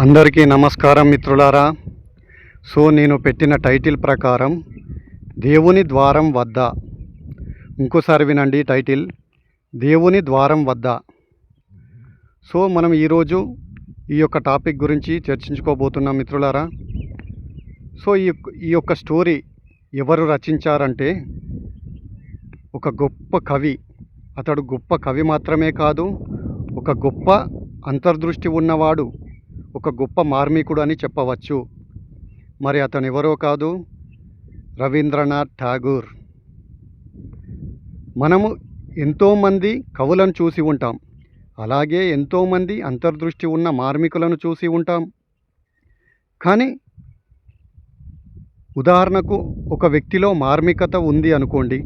అందరికీ నమస్కారం మిత్రులారా. సో నేను పెట్టిన టైటిల్ ప్రకారం దేవుని ద్వారం వద్ద. ఇంకోసారి వినండి టైటిల్. దేవుని ద్వారం వద్ద. సో మనం ఈరోజు ఈ యొక్క టాపిక్ గురించి చర్చించుకోబోతున్నాం మిత్రులారా. సో ఈ యొక్క- ఈ యొక్క స్టోరీ ఎవరు రచించారంటే ఒక గొప్ప కవి. అతడు గొప్ప కవి మాత్రమే కాదు ఒక గొప్ప అంతర్దృష్టి ఉన్నవాడు. ఒక గొప్ప మార్మికుడు అని చెప్పవచ్చు. మరి అతను ఎవరో కాదు? రవీంద్రనాథ్ ఠాగూర్. మనము ఎంతోమంది కవులను చూసి ఉంటాం. అలాగే ఎంతోమంది అంతర్దృష్టి ఉన్న మార్మికులను చూసి ఉంటాం. కానీ ఉదాహరణకు ఒక వ్యక్తిలో మార్మికత ఉంది అనుకోండి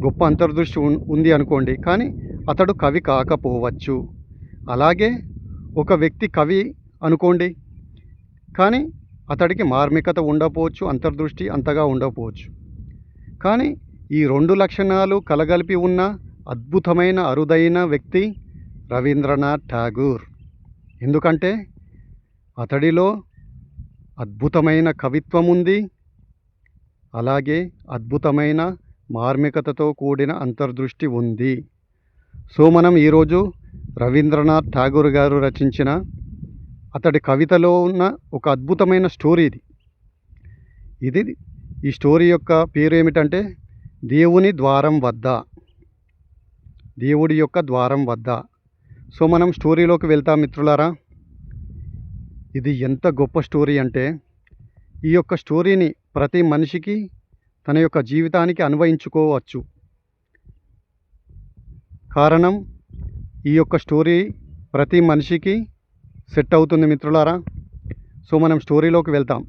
గొప్ప అంతర్దృష్టి ఉంది అనుకోండి కానీ అతడు కవి కాకపోవచ్చు. అలాగే ఒక వ్యక్తి కవి అనుకోండి. కానీ అతడికి మార్మికత ఉండకపోవచ్చు అంతర్దృష్టి అంతగా ఉండకపోవచ్చు కానీ ఈ రెండు లక్షణాలు కలగలిపి ఉన్న అద్భుతమైన అరుదైన వ్యక్తి రవీంద్రనాథ్ ఠాగూర్. ఎందుకంటే అతడిలో అద్భుతమైన కవిత్వం ఉంది అలాగే అద్భుతమైన మార్మికతతో కూడిన అంతర్దృష్టి ఉంది. సో మనం ఈరోజు రవీంద్రనాథ్ ఠాగూర్ గారు రచించిన అతడి కవితలో ఉన్న ఒక అద్భుతమైన స్టోరీ ఇది. ఇది ఈ స్టోరీ యొక్క పేరు ఏమిటంటే దేవుని ద్వారం వద్ద. దేవుడి యొక్క ద్వారం వద్ద. సో మనం స్టోరీలోకి వెళ్తాం మిత్రులారా. ఇది ఎంత గొప్ప స్టోరీ అంటే ఈ యొక్క స్టోరీని ప్రతి మనిషికి తన యొక్క జీవితానికి అన్వయించుకోవచ్చు. కారణం ఈ యొక్క స్టోరీ ప్రతి మనిషికి సెట్ అవుతుంది మిత్రులారా? సో మనం స్టోరీలోకి వెళ్తాం.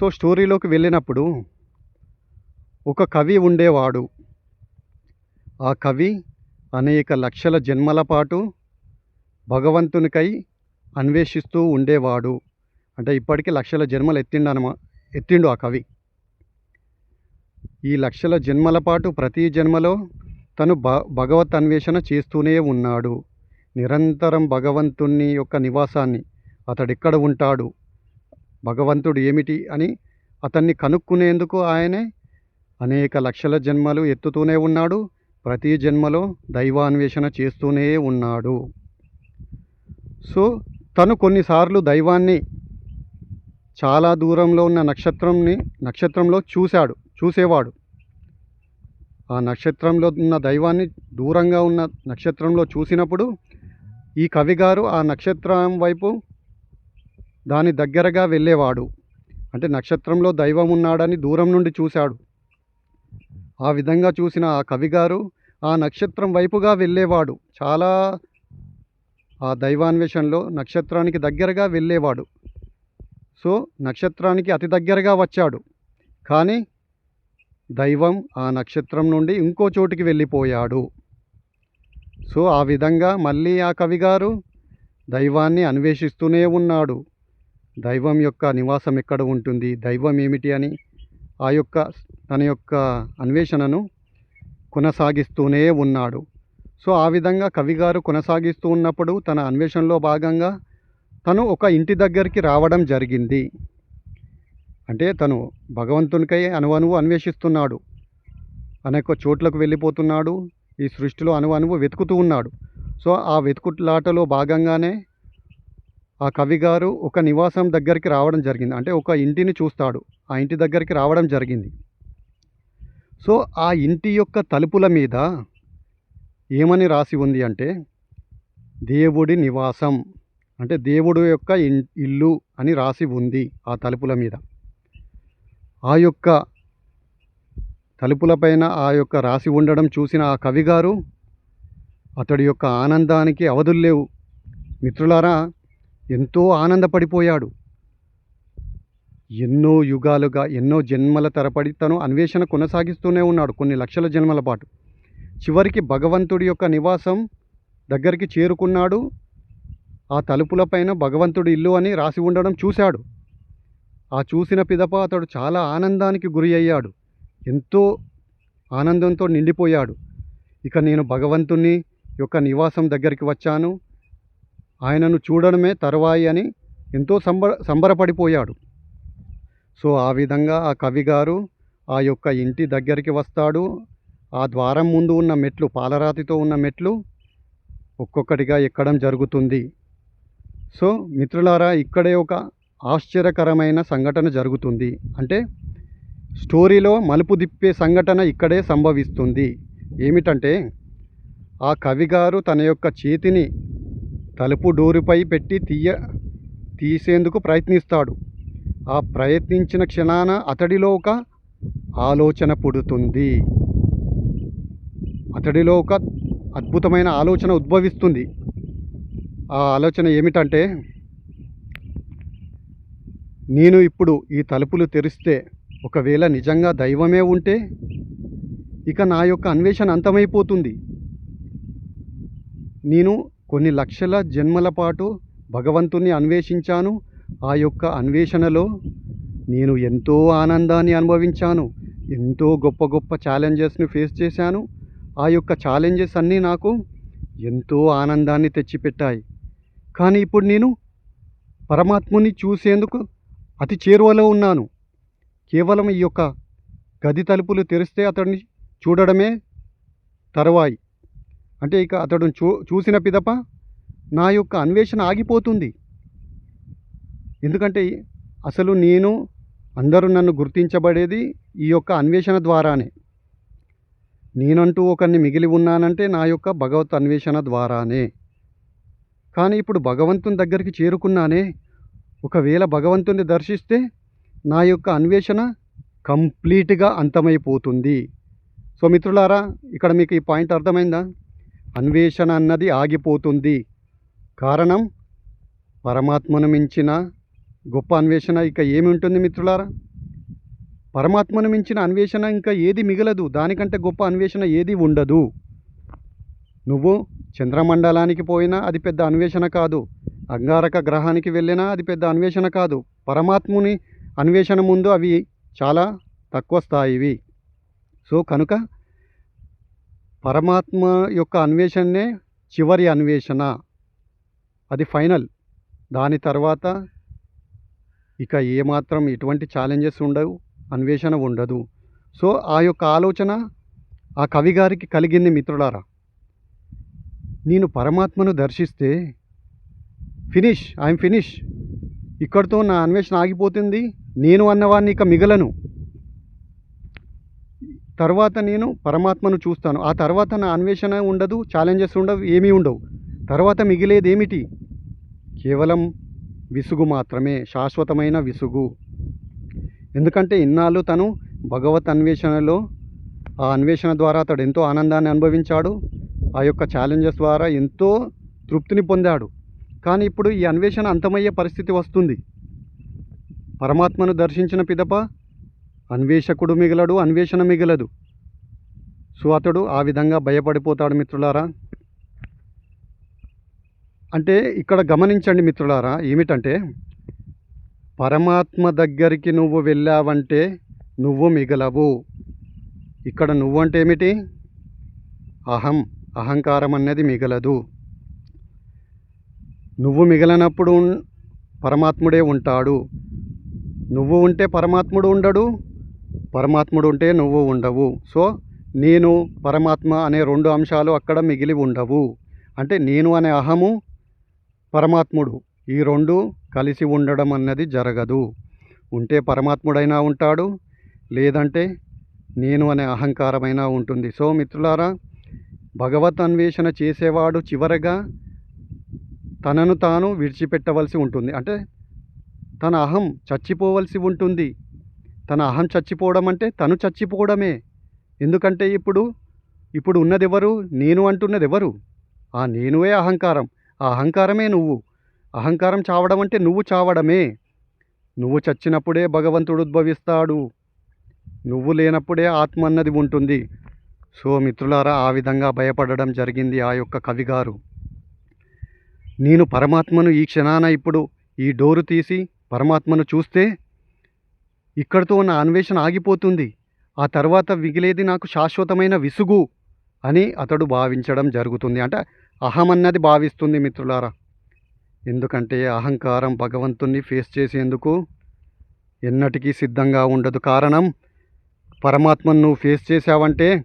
సో స్టోరీలోకి వెళ్ళినప్పుడు ఒక కవి ఉండేవాడు. ఆ కవి అనేక లక్షల జన్మల పాటు భగవంతునికై అన్వేషిస్తూ ఉండేవాడు. అంటే ఇప్పటికీ లక్షల జన్మలు ఎత్తిండు అనమా ఎత్తిండు ఆ కవి. ఈ లక్షల జన్మల పాటు ప్రతి జన్మలో తను భ భగవత్ అన్వేషణ చేస్తూనే ఉన్నాడు. నిరంతరం భగవంతుని యొక్క నివాసాన్ని అతడెక్కడ ఉంటాడు. భగవంతుడు ఏమిటి అని అతన్ని కనుక్కునేందుకు ఆయనే అనేక లక్షల జన్మలు ఎత్తుతూనే ఉన్నాడు. ప్రతి జన్మలో దైవాన్వేషణ చేస్తూనే ఉన్నాడు. సో తను కొన్నిసార్లు దైవాన్ని చాలా దూరంలో ఉన్న నక్షత్రంని నక్షత్రంలో చూశాడు చూసేవాడు. ఆ నక్షత్రంలో ఉన్న దైవాన్ని దూరంగా ఉన్న నక్షత్రంలో చూసినప్పుడు ఈ కవిగారు ఆ నక్షత్రం వైపు దాని దగ్గరగా వెళ్ళేవాడు. అంటే నక్షత్రంలో దైవం ఉన్నాడని దూరం నుండి చూశాడు. ఆ విధంగా చూసిన ఆ కవిగారు ఆ నక్షత్రం వైపుగా వెళ్ళేవాడు. చాలా ఆ దైవాన్వేషణలో నక్షత్రానికి దగ్గరగా వెళ్ళేవాడు. సో నక్షత్రానికి అతి దగ్గరగా వచ్చాడు. కానీ దైవం ఆ నక్షత్రం నుండి ఇంకో చోటికి వెళ్ళిపోయాడు. సో ఆ విధంగా మళ్ళీ ఆ కవిగారు దైవాన్ని అన్వేషిస్తూనే ఉన్నాడు. దైవం యొక్క నివాసం ఎక్కడ ఉంటుంది? దైవం ఏమిటి అని ఆ యొక్క తన యొక్క అన్వేషణను కొనసాగిస్తూనే ఉన్నాడు. సో ఆ విధంగా కవిగారు కొనసాగిస్తూ ఉన్నప్పుడు తన అన్వేషణలో భాగంగా తను ఒక ఇంటి దగ్గరికి రావడం జరిగింది. అంటే తను భగవంతునికై అనువనువు అన్వేషిస్తున్నాడు. అనేక చోట్లకు వెళ్ళిపోతున్నాడు. ఈ సృష్టిలో అనువనువు వెతుకుతూ ఉన్నాడు. సో ఆ వెతుకులాటలో భాగంగానే ఆ కవిగారు ఒక నివాసం దగ్గరికి రావడం జరిగింది. అంటే ఒక ఇంటిని చూస్తాడు. ఆ ఇంటి దగ్గరికి రావడం జరిగింది. సో ఆ ఇంటి యొక్క తలుపుల మీద ఏమని రాసి ఉంది అంటే దేవుడి నివాసం అంటే దేవుడు యొక్క ఇన్- ఇల్లు అని రాసి ఉంది ఆ తలుపుల మీద. ఆ యొక్క తలుపులపైన ఆ యొక్క రాసి ఉండడం చూసిన ఆ కవిగారు అతడి యొక్క ఆనందానికి అవధులు లేవు. మిత్రులారా ఎంతో ఆనందపడిపోయాడు. ఎన్నో యుగాలుగా ఎన్నో జన్మల తరపడి తను అన్వేషణ కొనసాగిస్తూనే ఉన్నాడు కొన్ని లక్షల జన్మల పాటు. చివరికి భగవంతుడి యొక్క నివాసం దగ్గరికి చేరుకున్నాడు. ఆ తలుపులపైన భగవంతుడి ఇల్లు అని రాసి ఉండడం చూశాడు. ఆ చూసిన పిదప అతడు చాలా ఆనందానికి గురి అయ్యాడు. ఎంతో ఆనందంతో నిండిపోయాడు. ఇక నేను భగవంతుని యొక్క నివాసం దగ్గరికి వచ్చాను. ఆయనను చూడడమే తర్వాయి అని ఎంతో సంబ సంబరపడిపోయాడు. సో ఆ విధంగా ఆ కవి గారు ఆ యొక్క ఇంటి దగ్గరికి వస్తాడు. ఆ ద్వారం ముందు ఉన్న మెట్లు పాలరాతితో ఉన్న మెట్లు ఒక్కొక్కటిగా ఎక్కడం జరుగుతుంది. సో మిత్రులారా ఇక్కడే ఒక ఆశ్చర్యకరమైన సంఘటన జరుగుతుంది. అంటే స్టోరీలో మలుపు తిప్పే సంఘటన ఇక్కడే సంభవిస్తుంది. ఏమిటంటే ఆ కవిగారు తన యొక్క చేతిని తలుపు డోరుపై పెట్టి తీయ తీసేందుకు ప్రయత్నిస్తాడు. ఆ ప్రయత్నించిన క్షణాన అతడిలో ఒక ఆలోచన పుడుతుంది. అతడిలో ఒక అద్భుతమైన ఆలోచన ఉద్భవిస్తుంది. ఆ ఆలోచన ఏమిటంటే నేను ఇప్పుడు ఈ తలుపులు తెరిస్తే ఒకవేళ నిజంగా దైవమే ఉంటే ఇక నా యొక్క అన్వేషణ అంతమైపోతుంది. నేను కొన్ని లక్షల జన్మల పాటు భగవంతుని అన్వేషించాను. ఆ యొక్క అన్వేషణలో నేను ఎంతో ఆనందాన్ని అనుభవించాను. ఎంతో గొప్ప గొప్ప ఛాలెంజెస్ని ఫేస్ చేశాను. ఆ యొక్క ఛాలెంజెస్ అన్నీ నాకు ఎంతో ఆనందాన్ని తెచ్చిపెట్టాయి. కానీ ఇప్పుడు నేను పరమాత్ముని చూసేందుకు అతి చేరువలో ఉన్నాను. కేవలం ఈ యొక్క గది తలుపులు తెరిస్తే అతడిని చూడడమే తరువాయి. అంటే ఇక అతడు చూ చూసిన పిదప నా యొక్క అన్వేషణ ఆగిపోతుంది. ఎందుకంటే అసలు నేను అందరూ నన్ను గుర్తించబడేది ఈ యొక్క అన్వేషణ ద్వారానే. నేనంటూ ఒకరిని మిగిలి ఉన్నానంటే నా యొక్క భగవత్ అన్వేషణ ద్వారానే. కానీ ఇప్పుడు భగవంతుని దగ్గరికి చేరుకున్నానే ఒకవేళ భగవంతుని దర్శిస్తే నా యొక్క అన్వేషణ కంప్లీట్గా అంతమైపోతుంది. సో మిత్రులారా ఇక్కడ మీకు ఈ పాయింట్ అర్థమైందా? అన్వేషణ అన్నది ఆగిపోతుంది. కారణం పరమాత్మను మించిన గొప్ప అన్వేషణ ఇక ఏమి ఉంటుంది మిత్రులారా? పరమాత్మను మించిన అన్వేషణ ఇంకా ఏది మిగలదు. దానికంటే గొప్ప అన్వేషణ ఏది ఉండదు. నువ్వు చంద్రమండలానికి పోయినా అది పెద్ద అన్వేషణ కాదు. అంగారక గ్రహానికి వెళ్ళినా అది పెద్ద అన్వేషణ కాదు. పరమాత్ముని అన్వేషణ ముందు అవి చాలా తక్కువ స్థాయివి. సో కనుక పరమాత్మ యొక్క అన్వేషణనే చివరి అన్వేషణ. అది ఫైనల్. దాని తర్వాత ఇక ఏమాత్రం ఎటువంటి ఛాలెంజెస్ ఉండవు అన్వేషణ ఉండదు. సో ఆ యొక్క ఆలోచన ఆ కవి గారికి కలిగింది మిత్రులారా. నేను పరమాత్మను దర్శిస్తే ఫినిష్ ఐఎమ్ ఫినిష్. ఇక్కడితో నా అన్వేషణ ఆగిపోతుంది. నేను అన్నవాడిని ఇక మిగలను. తర్వాత నేను పరమాత్మను చూస్తాను. ఆ తర్వాత నా అన్వేషణ ఉండదు ఛాలెంజెస్ ఉండవు ఏమీ ఉండవు. తర్వాత మిగిలేది ఏమిటి కేవలం విసుగు మాత్రమే శాశ్వతమైన విసుగు. ఎందుకంటే ఇన్నాళ్ళు తను భగవత్ అన్వేషణలో ఆ అన్వేషణ ద్వారా అతడు ఎంతో ఆనందాన్ని అనుభవించాడు. ఆ యొక్క ఛాలెంజెస్ ద్వారా ఎంతో తృప్తిని పొందాడు. కానీ ఇప్పుడు ఈ అన్వేషణ అంతమయ్యే పరిస్థితి వస్తుంది. పరమాత్మను దర్శించిన పిదప అన్వేషకుడు మిగలడు అన్వేషణ మిగలదు. సో అతడు ఆ విధంగా భయపడిపోతాడు మిత్రులారా. అంటే ఇక్కడ గమనించండి మిత్రులారా ఏమిటంటే పరమాత్మ దగ్గరికి నువ్వు వెళ్ళావంటే నువ్వు మిగలవు. ఇక్కడ నువ్వు అంటే ఏమిటి? అహం అహంకారం అనేది మిగలదు. నువ్వు మిగలనప్పుడు పరమాత్ముడే ఉంటాడు. నువ్వు ఉంటే పరమాత్ముడు ఉండడు పరమాత్ముడు ఉంటే నువ్వు ఉండవు. సో నేను పరమాత్మ అనే రెండు అంశాలు అక్కడ మిగిలి ఉండవు. అంటే నేను అనే అహము పరమాత్ముడు ఈ రెండు కలిసి ఉండడం అన్నది జరగదు. ఉంటే పరమాత్ముడైనా ఉంటాడు లేదంటే నేను అనే అహంకారమైనా ఉంటుంది. సో మిత్రులారా భగవత్ అన్వేషణ చేసేవాడు చివరగా తనను తాను విడిచిపెట్టవలసి ఉంటుంది. అంటే తన అహం చచ్చిపోవలసి ఉంటుంది. తన అహం చచ్చిపోవడం అంటే తను చచ్చిపోవడమే. ఎందుకంటే ఇప్పుడు ఇప్పుడు ఉన్నది ఎవరు నేను అంటున్నది ఎవరు ఆ నేనువే అహంకారం. ఆ అహంకారమే నువ్వు. అహంకారం చావడం అంటే నువ్వు చావడమే. నువ్వు చచ్చినప్పుడే భగవంతుడు ఉద్భవిస్తాడు. నువ్వు లేనప్పుడే ఆత్మ అన్నది ఉంటుంది. సో మిత్రులారా ఆ విధంగా భయపడడం జరిగింది ఆ యొక్క కవిగారు. నేను పరమాత్మను ఈ క్షణాన ఇప్పుడు ఈ డోరు తీసి పరమాత్మను చూస్తే ఇక్కడితో నా అన్వేషణ ఆగిపోతుంది. ఆ తర్వాత మిగిలేది నాకు శాశ్వతమైన విసుగు అని అతడు భావించడం జరుగుతుంది. అంటే అహం అన్నది భావిస్తుంది మిత్రులారా. ఎందుకంటే అహంకారం భగవంతుణ్ణి ఫేస్ చేసేందుకు ఎన్నటికీ సిద్ధంగా ఉండదు. కారణం పరమాత్మను నువ్వు ఫేస్ చేసావంటే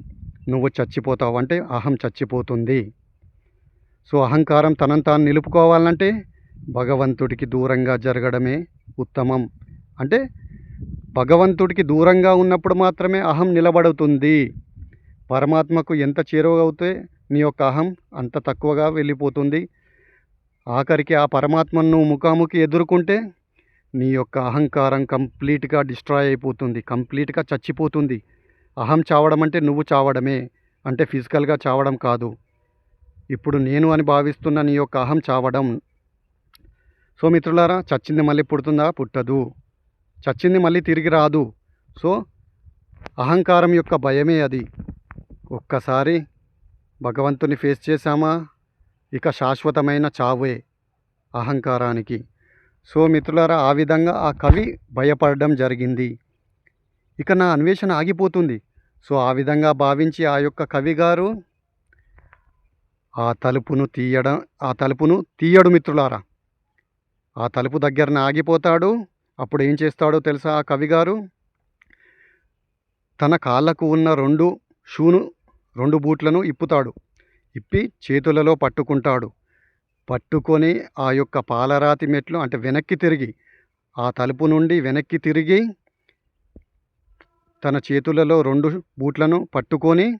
నువ్వు చచ్చిపోతావు. అంటే అహం చచ్చిపోతుంది. సో అహంకారం తనంతా నిలుపుకోవాలంటే భగవంతుడికి దూరంగా జరగడమే ఉత్తమం. అంటే భగవంతుడికి దూరంగా ఉన్నప్పుడు మాత్రమే అహం నిలబడుతుంది. పరమాత్మకు ఎంత చేరువవుతే నీ యొక్క అహం అంత తక్కువగా వెళ్ళిపోతుంది. ఆఖరికి ఆ పరమాత్మను ముఖాముఖి ఎదుర్కొంటే నీ యొక్క అహంకారం కంప్లీట్గా డిస్ట్రాయ్ అయిపోతుంది కంప్లీట్గా చచ్చిపోతుంది. అహం చావడం అంటే నువ్వు చావడమే అంటే ఫిజికల్గా చావడం కాదు. ఇప్పుడు నేను అని భావిస్తున్న నీ యొక్క అహం చావడం సో మిత్రులారా చచ్చింది మళ్ళీ పుడుతుందా? పుట్టదు. చచ్చింది మళ్ళీ తిరిగి రాదు. సో అహంకారం యొక్క భయమే అది. ఒక్కసారి భగవంతుని ఫేస్ చేశామా? ఇక శాశ్వతమైన చావే అహంకారానికి. సో మిత్రులారా ఆ విధంగా ఆ కవి భయపడడం జరిగింది. ఇక నా అన్వేషణ ఆగిపోతుంది. సో ఆ విధంగా భావించి ఆ యొక్క కవి గారు ఆ తలుపును తీయడం ఆ తలుపును తీయడు మిత్రులారా. ఆ తలుపు దగ్గరన ఆగిపోతాడు. అప్పుడు ఏం చేస్తాడో తెలుసా ఆ కవిగారు? తన కాళ్ళకు ఉన్న రెండు షూను రెండు బూట్లను ఇప్పుతాడు. ఇప్పి చేతులలో పట్టుకుంటాడు. పట్టుకొని ఆ యొక్క పాలరాతి మెట్లు అంటే వెనక్కి తిరిగి ఆ తలుపు నుండి వెనక్కి తిరిగి తన చేతులలో రెండు బూట్లను పట్టుకొని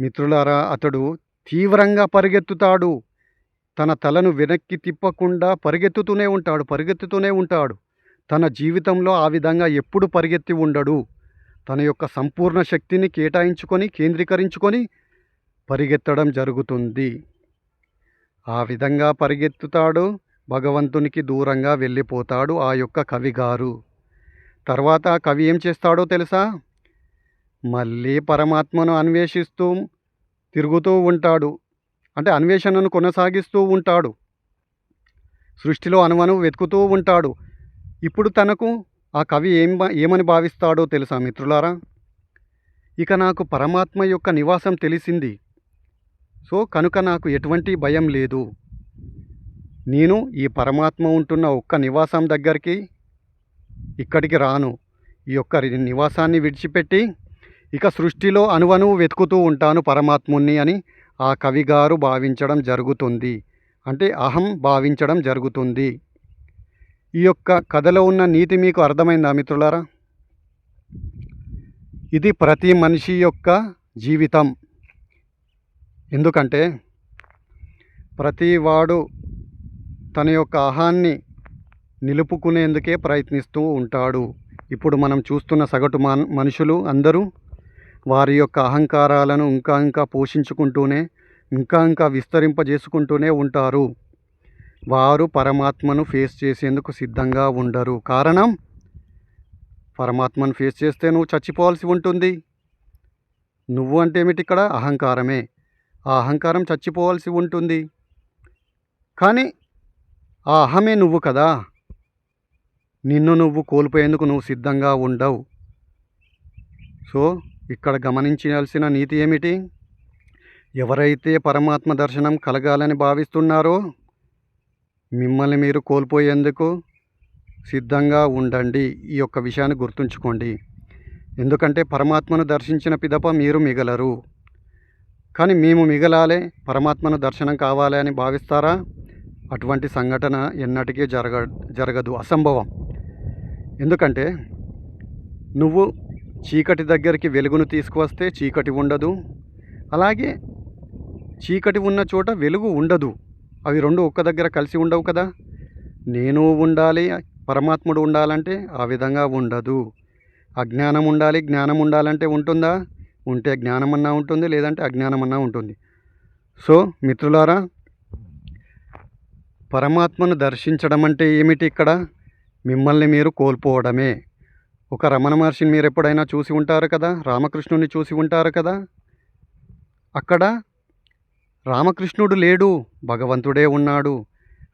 మిత్రులారా అతడు తీవ్రంగా పరిగెత్తుతాడు. తన తలను వెనక్కి తిప్పకుండా పరిగెత్తుతూనే ఉంటాడు పరిగెత్తుతూనే ఉంటాడు. తన జీవితంలో ఆ విధంగా ఎప్పుడు పరిగెత్తి ఉండడు. తన యొక్క సంపూర్ణ శక్తిని కేటాయించుకొని కేంద్రీకరించుకొని పరిగెత్తడం జరుగుతుంది. ఆ విధంగా పరిగెత్తుతాడు భగవంతునికి దూరంగా వెళ్ళిపోతాడు ఆ యొక్క కవి గారు. తర్వాత ఆ కవి ఏం చేస్తాడో తెలుసా? మళ్ళీ పరమాత్మను అన్వేషిస్తూ తిరుగుతూ ఉంటాడు. అంటే అన్వేషణను కొనసాగిస్తూ ఉంటాడు. సృష్టిలో అనువను వెతుకుతూ ఉంటాడు. ఇప్పుడు తనకు ఆ కవి ఏం ఏమని భావిస్తాడో తెలుసా మిత్రులారా? ఇక నాకు పరమాత్మ యొక్క నివాసం తెలిసింది. సో కనుక నాకు ఎటువంటి భయం లేదు. నేను ఈ పరమాత్మ ఉంటున్న ఒక్క నివాసం దగ్గరికి ఇక్కడికి రాను. ఈ యొక్క నివాసాన్ని విడిచిపెట్టి ఇక సృష్టిలో అనువనువు వెతుకుతూ ఉంటాను పరమాత్ముణ్ణి అని ఆ కవిగారు భావించడం జరుగుతుంది. అంటే అహం భావించడం జరుగుతుంది. ఈ యొక్క కథలో ఉన్న నీతి మీకు అర్థమైందా మిత్రులారా? ఇది ప్రతి మనిషి యొక్క జీవితం. ఎందుకంటే ప్రతి వాడు తన యొక్క అహాన్ని నిలుపుకునేందుకే ప్రయత్నిస్తూ ఉంటాడు. ఇప్పుడు మనం చూస్తున్న సగటు మన్ మనుషులు అందరూ వారి యొక్క అహంకారాలను ఇంకా ఇంకా పోషించుకుంటూనే ఇంకా ఇంకా విస్తరింపజేసుకుంటూనే ఉంటారు. వారు పరమాత్మను ఫేస్ చేసేందుకు సిద్ధంగా ఉండరు. కారణం? పరమాత్మను ఫేస్ చేస్తే నువ్వు చచ్చిపోవాల్సి ఉంటుంది. నువ్వు అంటే ఏమిటి ఇక్కడ? అహంకారమే. ఆ అహంకారం చచ్చిపోవాల్సి ఉంటుంది. కానీ ఆ అహమే నువ్వు కదా. నిన్ను నువ్వు కోల్పోయేందుకు నువ్వు సిద్ధంగా ఉండవు. సో ఇక్కడ గమనించాల్సిన నీతి ఏమిటి? ఎవరైతే పరమాత్మ దర్శనం కలగాలని భావిస్తున్నారో మిమ్మల్ని మీరు కోల్పోయేందుకు సిద్ధంగా ఉండండి. ఈ యొక్క విషయాన్ని గుర్తుంచుకోండి. ఎందుకంటే పరమాత్మను దర్శించిన పిదప మీరు మిగలరు. కానీ మేము మిగలాలే పరమాత్మను దర్శనం కావాలి అని భావిస్తారా? అటువంటి సంఘటన ఎన్నటికీ జరగ జరగదు. అసంభవం. ఎందుకంటే నువ్వు చీకటి దగ్గరికి వెలుగును తీసుకువస్తే చీకటి ఉండదు. అలాగే చీకటి ఉన్న చోట వెలుగు ఉండదు. అవి రెండు ఒక్క దగ్గర కలిసి ఉండవు కదా. నేను ఉండాలి పరమాత్ముడు ఉండాలంటే ఆ విధంగా ఉండదు. అజ్ఞానం ఉండాలి జ్ఞానం ఉండాలంటే ఉంటుందా? ఉంటే జ్ఞానమన్నా ఉంటుంది లేదంటే అజ్ఞానమన్నా ఉంటుంది. సో మిత్రులారా పరమాత్మను దర్శించడం అంటే ఏమిటి ఇక్కడ? మిమ్మల్ని మీరు కోల్పోవడమే. ఒక రమణ మహర్షిని మీరు ఎప్పుడైనా చూసి ఉంటారు కదా? రామకృష్ణుని చూసి ఉంటారు కదా? అక్కడ రామకృష్ణుడు లేడు భగవంతుడే ఉన్నాడు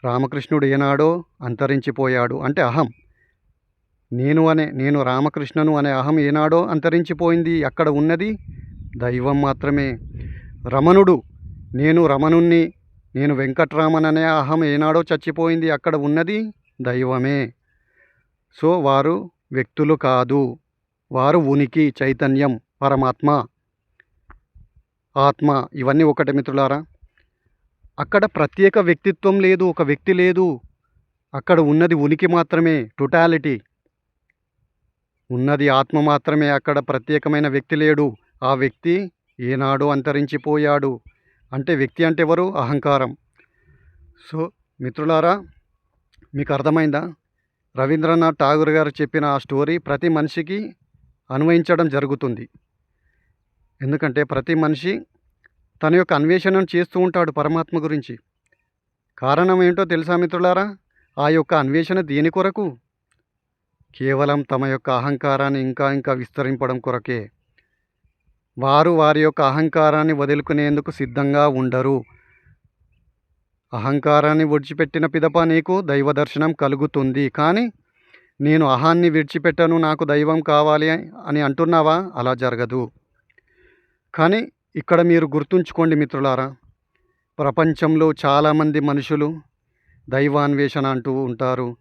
రామకృష్ణుడు ఏనాడో అంతరించిపోయాడు అంటే అహం. నేను అనే నేను రామకృష్ణను అనే అహం ఏనాడో అంతరించిపోయింది అక్కడ ఉన్నది దైవం మాత్రమే. రమణుడు నేను రమణుణ్ణి నేను వెంకట్రామన్ అనే అహం ఏనాడో చచ్చిపోయింది అక్కడ ఉన్నది దైవమే. సో వారు వ్యక్తులు కాదు. వారు ఉనికి చైతన్యం పరమాత్మ ఆత్మ ఇవన్నీ ఒకటి మిత్రులారా. అక్కడ ప్రత్యేక వ్యక్తిత్వం లేదు ఒక వ్యక్తి లేదు. అక్కడ ఉన్నది ఉనికి మాత్రమే టోటాలిటీ. ఉన్నది ఆత్మ మాత్రమే అక్కడ ప్రత్యేకమైన వ్యక్తి లేడు. ఆ వ్యక్తి ఏనాడు అంతరించిపోయాడు. అంటే వ్యక్తి అంటే ఎవరు? అహంకారం. సో మిత్రులారా మీకు అర్థమైందా? రవీంద్రనాథ్ ఠాగూర్ గారు చెప్పిన ఆ స్టోరీ ప్రతి మనిషికి అన్వయించడం జరుగుతుంది. ఎందుకంటే ప్రతి మనిషి తన యొక్క అన్వేషణను చేస్తూ ఉంటాడు పరమాత్మ గురించి. కారణం ఏంటో తెలుసా మిత్రులారా? ఆ యొక్క అన్వేషణ దేని కొరకు? కేవలం తమ యొక్క అహంకారాన్ని ఇంకా ఇంకా విస్తరింపడం కొరకే. వారు వారి యొక్క అహంకారాన్ని వదులుకునేందుకు సిద్ధంగా ఉండరు. అహంకారాన్ని విడిచిపెట్టిన పిదప నీకు దైవ దర్శనం కలుగుతుంది. కానీ నేను అహాన్ని విడిచిపెట్టను నాకు దైవం కావాలి అని అంటున్నావా? అలా జరగదు. కానీ ఇక్కడ మీరు గుర్తుంచుకోండి మిత్రులారా ప్రపంచంలో చాలామంది మనుషులు దైవాన్వేషణ అంటూ ఉంటారు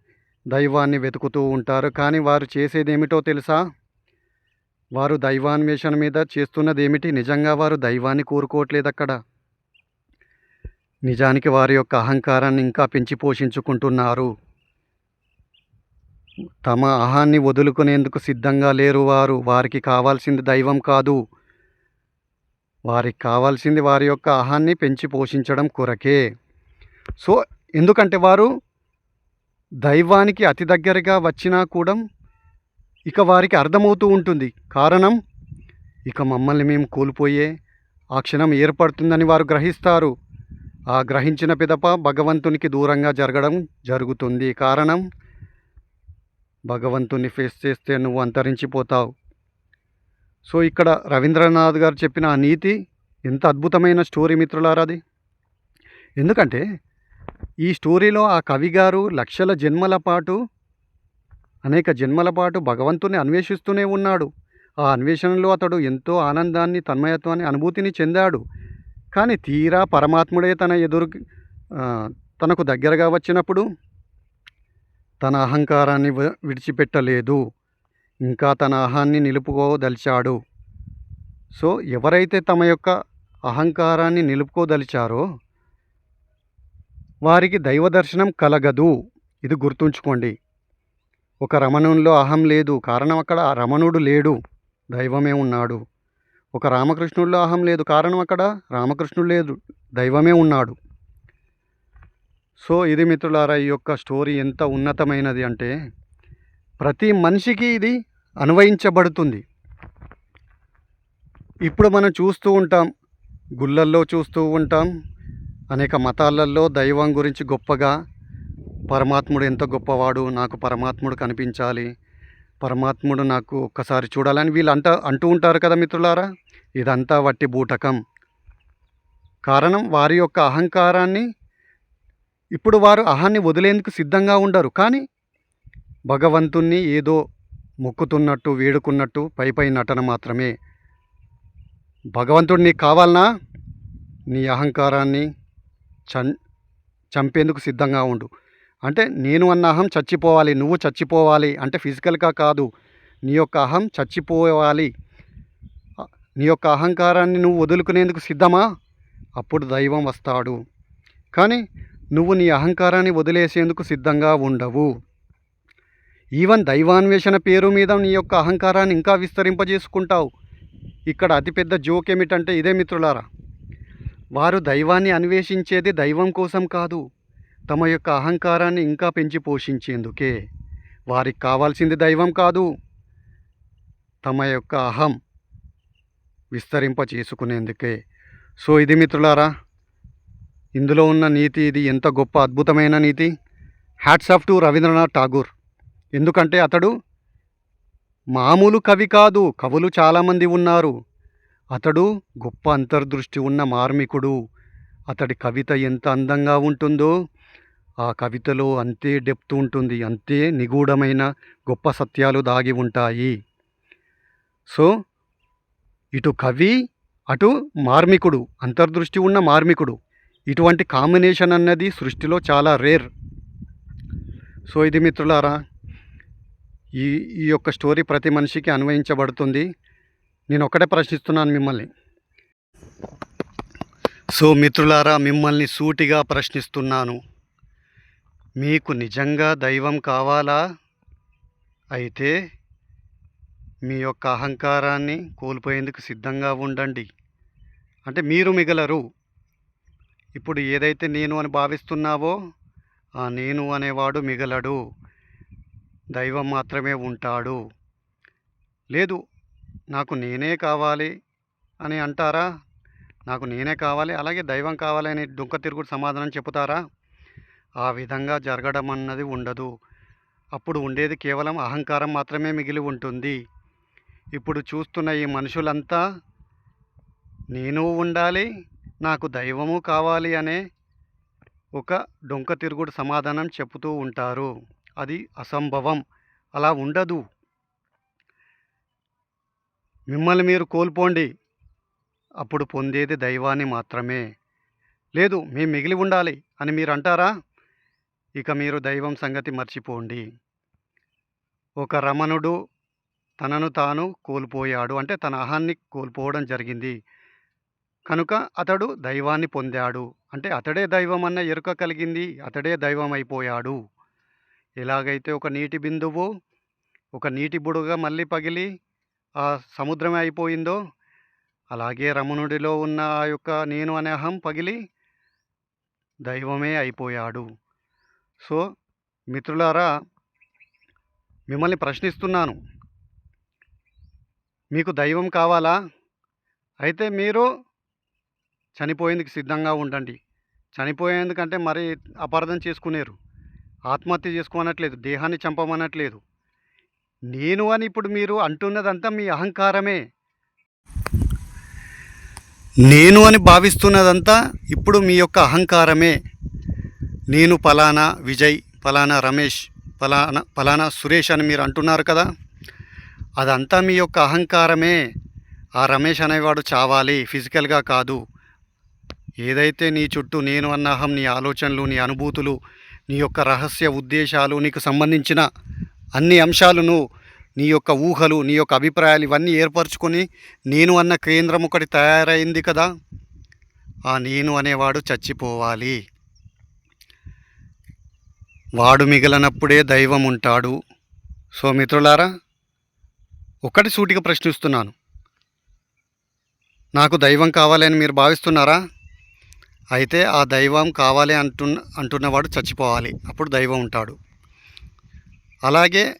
దైవాన్ని వెతుకుతూ ఉంటారు. కానీ వారు చేసేది ఏమిటో తెలుసా? వారు దైవాన్వేషణ మీద చేస్తున్నది ఏమిటి నిజంగా వారు దైవాన్ని కోరుకోవట్లేదు అక్కడ. నిజానికి వారి యొక్క అహంకారాన్ని ఇంకా పెంచి పోషించుకుంటున్నారు. తమ అహాన్ని వదులుకునేందుకు సిద్ధంగా లేరు వారు. వారికి కావాల్సింది దైవం కాదు. వారికి కావాల్సింది వారి యొక్క అహాన్ని పెంచి పోషించడం కొరకే. సో ఎందుకంటే వారు దైవానికి అతి దగ్గరగా వచ్చినా కూడా ఇక వారికి అర్థమవుతూ ఉంటుంది. కారణం ఇక మమ్మల్ని మేము కోల్పోయే ఆ క్షణం ఏర్పడుతుందని వారు గ్రహిస్తారు. ఆ గ్రహించిన పిదప భగవంతునికి దూరంగా జరగడం జరుగుతుంది. కారణం? భగవంతుని ఫేస్ చేస్తే నువ్వు అంతరించిపోతావు. సో ఇక్కడ రవీంద్రనాథ్ గారు చెప్పిన ఆ నీతి ఎంత అద్భుతమైన స్టోరీ మిత్రులారా అది. ఎందుకంటే ఈ స్టోరీలో ఆ కవి గారు లక్షల జన్మల పాటు అనేక జన్మల పాటు భగవంతుని అన్వేషిస్తూనే ఉన్నాడు. ఆ అన్వేషణలో అతడు ఎంతో ఆనందాన్ని తన్మయత్వాన్ని అనుభూతిని చెందాడు. కానీ తీరా పరమాత్ముడే తన ఎదురు తనకు దగ్గరగా వచ్చినప్పుడు తన అహంకారాన్ని విడిచిపెట్టలేదు. ఇంకా తన అహాన్ని నిలుపుకోదలిచాడు. సో ఎవరైతే తమ యొక్క అహంకారాన్ని నిలుపుకోదలిచారో వారికి దైవ దర్శనం కలగదు. ఇది గుర్తుంచుకోండి. ఒక రమణునిలో అహం లేదు. కారణం అక్కడ ఆ రమణుడు లేడు. దైవమే ఉన్నాడు. ఒక రామకృష్ణుడిలో అహం లేదు. కారణం అక్కడ? రామకృష్ణుడు లేదు. దైవమే ఉన్నాడు. సో ఇది మిత్రులారా ఈ యొక్క స్టోరీ ఎంత ఉన్నతమైనది అంటే ప్రతి మనిషికి ఇది అన్వయించబడుతుంది. ఇప్పుడు మనం చూస్తూ ఉంటాం గుళ్ళల్లో చూస్తూ ఉంటాం అనేక మతాలలో దైవం గురించి గొప్పగా పరమాత్ముడు ఎంత గొప్పవాడు నాకు పరమాత్ముడు కనిపించాలి పరమాత్ముడు నాకు ఒక్కసారి చూడాలని వీళ్ళు అంట అంటూ ఉంటారు కదా మిత్రులారా? ఇదంతా వట్టి బూటకం. కారణం వారి యొక్క అహంకారాన్ని ఇప్పుడు వారు అహాన్ని వదిలేందుకు సిద్ధంగా ఉండరు. కానీ భగవంతుణ్ణి ఏదో మొక్కుతున్నట్టు వేడుకున్నట్టు పై పై నటన మాత్రమే. భగవంతుడు నీకు కావాలనా? నీ అహంకారాన్ని చం చంపేందుకు సిద్ధంగా ఉండు. అంటే నేను అన్న అహం చచ్చిపోవాలి నువ్వు చచ్చిపోవాలి అంటే ఫిజికల్గా కాదు. నీ యొక్క అహం చచ్చిపోవాలి. నీ యొక్క అహంకారాన్ని నువ్వు వదులుకునేందుకు సిద్ధమా? అప్పుడు దైవం వస్తాడు. కానీ నువ్వు నీ అహంకారాన్ని వదిలేసేందుకు సిద్ధంగా ఉండవు. ఈవెన్ దైవాన్వేషణ పేరు మీద నీ యొక్క అహంకారాన్ని ఇంకా విస్తరింపజేసుకుంటావు. ఇక్కడ అతిపెద్ద జోక్ ఏమిటంటే ఇదే మిత్రులారా. వారు దైవాన్ని అన్వేషించేది దైవం కోసం కాదు. తమ యొక్క అహంకారాన్ని ఇంకా పెంచి పోషించేందుకే. వారికి కావాల్సింది దైవం కాదు. తమ యొక్క అహం విస్తరింప చేసుకునేందుకే సో ఇది మిత్రులారా ఇందులో ఉన్న నీతి ఇది ఎంత గొప్ప అద్భుతమైన నీతి. Hats off to Rabindranath Tagore ఎందుకంటే అతడు మామూలు కవి కాదు కవులు చాలామంది ఉన్నారు. అతడు గొప్ప అంతర్దృష్టి ఉన్న మార్మికుడు. అతడి కవిత ఎంత అందంగా ఉంటుందో ఆ కవితలో అంతే డెప్త్ ఉంటుంది అంతే నిగూఢమైన గొప్ప సత్యాలు దాగి ఉంటాయి. సో ఇటు కవి అటు మార్మికుడు అంతర్దృష్టి ఉన్న మార్మికుడు. ఇటువంటి కాంబినేషన్ అన్నది సృష్టిలో చాలా రేర్. సో ఇది మిత్రులారా ఈ ఈ యొక్క స్టోరీ ప్రతి మనిషికి అన్వయించబడుతుంది. నేను ఒకటే ప్రశ్నిస్తున్నాను మిమ్మల్ని. సో మిత్రులారా మిమ్మల్ని సూటిగా ప్రశ్నిస్తున్నాను. మీకు నిజంగా దైవం కావాలా? అయితే మీ యొక్క అహంకారాన్ని కోల్పోయేందుకు సిద్ధంగా ఉండండి. అంటే మీరు మిగలరు. ఇప్పుడు ఏదైతే నేను అని భావిస్తున్నావో ఆ నేను అనేవాడు మిగలడు. దైవం మాత్రమే ఉంటాడు. లేదు నాకు నేనే కావాలి అని అంటారా? నాకు నేనే కావాలి అలాగే దైవం కావాలి అని దుంక తిరుగుడు సమాధానం చెబుతారా? ఆ విధంగా జరగడం అన్నది ఉండదు. అప్పుడు ఉండేది కేవలం అహంకారం మాత్రమే మిగిలి ఉంటుంది. ఇప్పుడు చూస్తున్న ఈ మనుషులంతా నేను ఉండాలి నాకు దైవము కావాలి అనే ఒక డొంక తిరుగుడు సమాధానం చెబుతూ ఉంటారు. అది అసంభవం. అలా ఉండదు. మిమ్మల్ని మీరు కోల్పోండి. అప్పుడు పొందేది దైవాన్ని మాత్రమే. లేదు మేము మిగిలి ఉండాలి అని మీరు అంటారా ఇక మీరు దైవం సంగతి మర్చిపోండి. ఒక రమణుడు తనను తాను కోల్పోయాడు. అంటే తన అహాన్ని కోల్పోవడం జరిగింది. కనుక అతడు దైవాన్ని పొందాడు. అంటే అతడే దైవం అన్న ఎరుక కలిగింది. అతడే దైవం అయిపోయాడు ఎలాగైతే ఒక నీటి బిందువు ఒక నీటి బుడుగ మళ్ళీ పగిలి ఆ సముద్రమే అయిపోయిందో అలాగే రమణుడిలో ఉన్న ఆ యొక్క నేను అనే అహం పగిలి దైవమే అయిపోయాడు. సో మిత్రులారా మిమ్మల్ని ప్రశ్నిస్తున్నాను. మీకు దైవం కావాలా? అయితే మీరు చనిపోయేందుకు సిద్ధంగా ఉండండి. చనిపోయేందుకంటే మరి అపార్థం చేసుకునేరు. ఆత్మహత్య చేసుకోనట్లేదు దేహాన్ని చంపమనట్లేదు. నేను అని ఇప్పుడు మీరు అంటున్నదంతా మీ అహంకారమే. నేను అని భావిస్తున్నదంతా ఇప్పుడు మీ యొక్క అహంకారమే. నేను పలానా విజయ్ పలానా రమేష్ పలానా పలానా సురేష్ అని మీరు అంటున్నారు కదా? అదంతా మీ యొక్క అహంకారమే. ఆ రమేష్ అనేవాడు చావాలి ఫిజికల్గా కాదు. ఏదైతే నీ చుట్టూ నేను అన్న అహం నీ ఆలోచనలు నీ అనుభూతులు నీ యొక్క రహస్య ఉద్దేశాలు నీకు సంబంధించిన అన్ని అంశాలను నీ యొక్క ఊహలు నీ యొక్క అభిప్రాయాలు ఇవన్నీ ఏర్పరచుకొని నేను అన్న కేంద్రం ఒకటి తయారైంది కదా. ఆ నేను అనేవాడు చచ్చిపోవాలి. వాడు మిగిలినప్పుడే దైవం ఉంటాడు. సో మిత్రులారా ఒకటి సూటిగా ప్రశ్నిస్తున్నాను. నాకు దైవం కావాలని మీరు భావిస్తున్నారా? అయితే ఆ దైవం కావాలి అంటున్న అంటున్నవాడు చచ్చిపోవాలి. అప్పుడు దైవం ఉంటాడు. అలాగే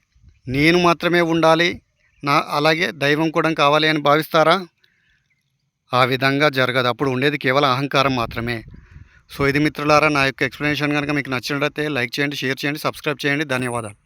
నేను మాత్రమే ఉండాలి. నా అలాగే దైవం కూడా కావాలి అని భావిస్తారా? ఆ విధంగా జరగదు. అప్పుడు ఉండేది కేవలం అహంకారం మాత్రమే. సో ఇది మిత్రులారా నా యొక్క ఎక్స్ప్లెనేషన్ కనుక మీకు నచ్చినట్లయితే లైక్ చేయండి షేర్ చేయండి సబ్స్క్రైబ్ చేయండి. ధన్యవాదాలు.